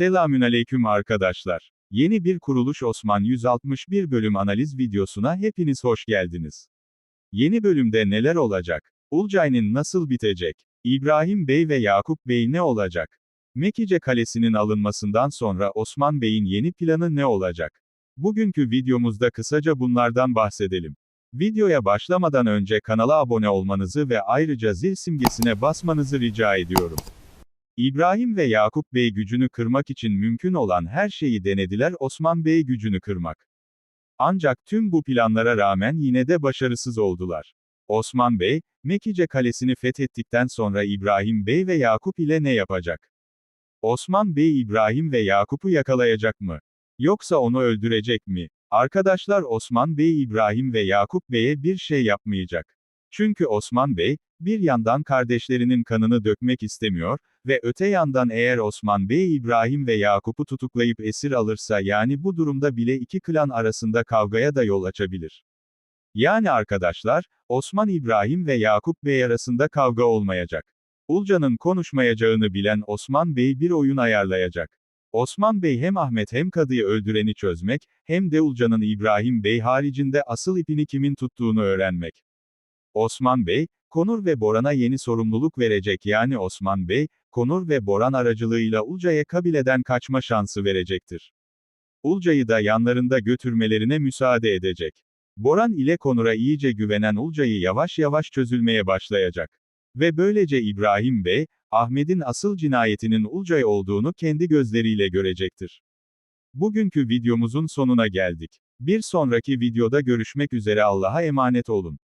Selamünaleyküm arkadaşlar. Yeni bir Kuruluş Osman 161 bölüm analiz videosuna hepiniz hoş geldiniz. Yeni bölümde neler olacak? Ulcay'ın nasıl bitecek? İbrahim Bey ve Yakup Bey ne olacak? Mekice Kalesi'nin alınmasından sonra Osman Bey'in yeni planı ne olacak? Bugünkü videomuzda kısaca bunlardan bahsedelim. Videoya başlamadan önce kanala abone olmanızı ve ayrıca zil simgesine basmanızı rica ediyorum. İbrahim ve Yakup Bey gücünü kırmak için mümkün olan her şeyi denediler Osman Bey gücünü kırmak. Ancak tüm bu planlara rağmen yine de başarısız oldular. Osman Bey, Mekice Kalesi'ni fethettikten sonra İbrahim Bey ve Yakup ile ne yapacak? Osman Bey İbrahim ve Yakup'u yakalayacak mı? Yoksa onu öldürecek mi? Arkadaşlar Osman Bey İbrahim ve Yakup Bey'e bir şey yapmayacak. Çünkü Osman Bey, bir yandan kardeşlerinin kanını dökmek istemiyor ve öte yandan eğer Osman Bey İbrahim ve Yakup'u tutuklayıp esir alırsa yani bu durumda bile iki klan arasında kavgaya da yol açabilir. Yani arkadaşlar, Osman İbrahim ve Yakup Bey arasında kavga olmayacak. Ulcan'ın konuşmayacağını bilen Osman Bey bir oyun ayarlayacak. Osman Bey hem Ahmet hem Kadı'yı öldüreni çözmek, hem de Ulcan'ın İbrahim Bey haricinde asıl ipini kimin tuttuğunu öğrenmek. Osman Bey, Konur ve Boran'a yeni sorumluluk verecek yani Osman Bey, Konur ve Boran aracılığıyla Ulca'ya kabileden kaçma şansı verecektir. Ulca'yı da yanlarında götürmelerine müsaade edecek. Boran ile Konur'a iyice güvenen Ulca'yı yavaş yavaş çözülmeye başlayacak. Ve böylece İbrahim Bey, Ahmet'in asıl cinayetinin Ulcay olduğunu kendi gözleriyle görecektir. Bugünkü videomuzun sonuna geldik. Bir sonraki videoda görüşmek üzere Allah'a emanet olun.